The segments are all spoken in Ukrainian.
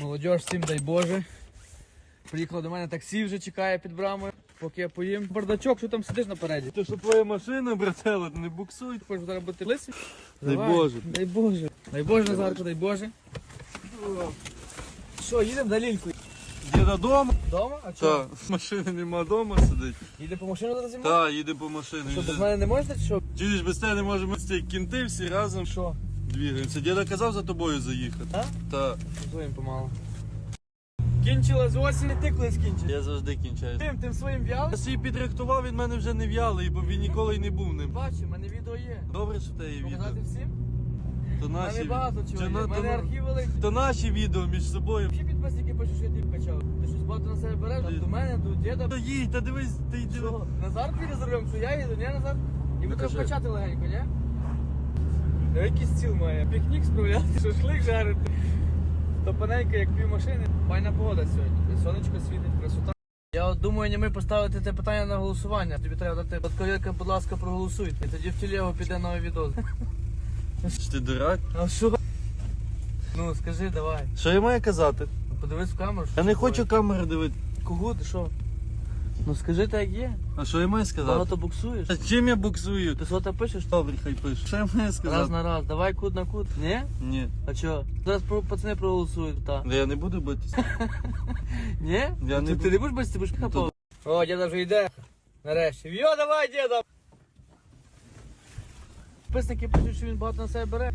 Молодіж, всім дай Боже. Приїхало до мене таксі, вже чекає під брамою, поки я поїм. Бардачок, що там сидиш напереді? То що твоя машина, брателло, не буксуй. Хочеш зараз бути лисий? Дай Давай. Боже. Дай Боже. Дай Боже, Назарку, дай Боже. Що, їдемо до Лільку? Діда дома? Дома? А чого? Так. Машини нема дома сидить. Їде по машину зараз зі мною? Так, їде по машині. Що, без мене не можете, чи що? Чуєш, без тебе не можемо ці кінти всі разом Що? Двігаємося. Діда казав за тобою заїхати. Так? Так. Зоїм помалу. Кінчилась осінь, ти коли скінчиш? Я завжди кінчаю. Тим, тим своїм в'яли? Я свій підрихтував, він мене вже не в'ялий, бо він ніколи й не був ним. Бачу, в мене відео є. Добре, що в тебе є відео. Показати всім? То У мене наші, багато чого є. на- У мене архів великий. то наші відео між собою. Всі підписники пишуть, що я качав. Ти щось багато на себе береш? До мене, до діда. Та їдь, та дивись, ти йди. Що? Назар піде за рулем, що я їду, ні, Назар? Йому треба кажи. качати легенько, ні? Ну, який стіл має? Пікнік справляти, шашлик жарити. Топаненька, як пів машини. Файна погода сьогодні. Сонечко світить, красота. Я от думаю, ми поставити це питання на голосування. Тобі треба дати батьковірка, будь ласка, проголосуйте. І тоді в тілегу піде новий відос. Що ти дурак? А що? Ну, скажи, давай. Що я маю казати? Подивись в камеру. Я не хочу твоє. камери дивити. Кого ти що? Ну скажи так як є. А що я маю сказати? Багато буксуєш. А чим я буксую? Ти сота пишеш? Добре, хай пише. Що я маю Раз на раз, давай кут на кут. Ні? Ні. А чо? Зараз про- пацани проголосують, та. Да я не буду битися. Ні? Я Ну, не ти, буду. ти не будеш битися, ти будеш хапав. О, діда вже йде. Нарешті. Йо, давай, діда! Підписники пишуть, що він багато на себе бере.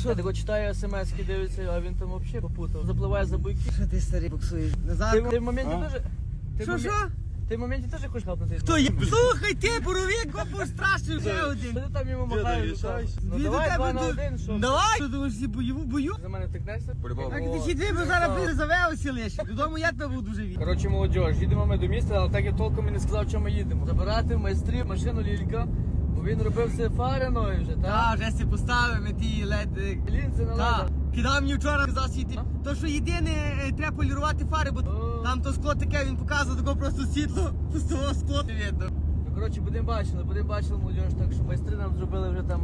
Що, ти читає смс-ки, дивиться, а він там взагалі попутав. Запливає за буйки. Що ти старий буксуєш? Ти, Назарко? ти в моменті А? теж... Ти в Що, що? Ти в моменті теж хочеш хапнути? Хто є? Слухай, ти, боровик, страшний вже Що один. ти там йому махаєш? Ну Він до давай тебе два на один, що? Давай! Що думаєш, всі бойову бою? За мене втикнешся? По-любому. Так ти хіди, бо ну, зараз так. би завелося лише. Додому я тебе був дуже від. Коротше, молодіж, їдемо ми до міста, але так я толком і не сказав, чому ми їдемо. Забирати майстрів машину Лілька, бо він робив все фари нові вже, Так, так? вже си поставив, ми ті лед. Лінзи на Так, кидав мені вчора, казав світи. То, що єдине, е, треба полірувати фари, бо О. там то скло таке, він показував, таке просто світло, з того скло не видно. Ну, коротше, будемо бачили, будемо бачили молодіж, так що майстри нам зробили вже там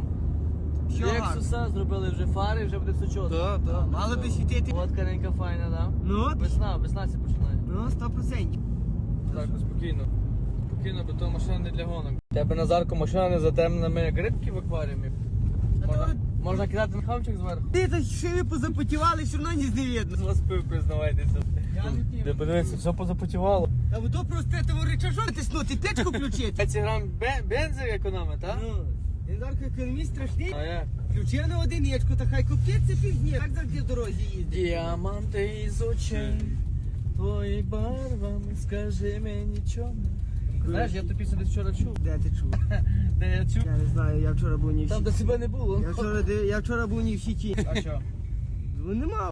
Що. Лексуса, зробили вже фари, вже буде все чітко. Так, так. Мало би світити. Водка файна, да? Ну, Весна, весна це починає. ну, сто процентів. Назарку, спокійно. Спокійно, бо то машина не для гонок. Тебе Назарко машина не затемнена, ми як рибки в акваріумі. Можна, можна кидати на хавчик зверху. Ти то ще ви позапотівали, все одно ніс не видно. З вас пив, признавайтеся. Я не п'ю. Де подивися, все позапотівало. Та ви то просто того речажок тиснути, печку включити. 5 грам бензин економить, так? Ну, Індарко економіст страшний. А я. Включив на одиничку, та хай купиться півдні. Так завжди в дорозі їздить. Діаманти із очей, твої барвами, скажи мені чому. Знаєш, я ту пісню десь вчора чув. Де ти чув? Де я чув? Я не знаю, я вчора був ні в Там, сіті. себе не було. Я вчора, я вчора був ні в сіті. А що? Ну нема.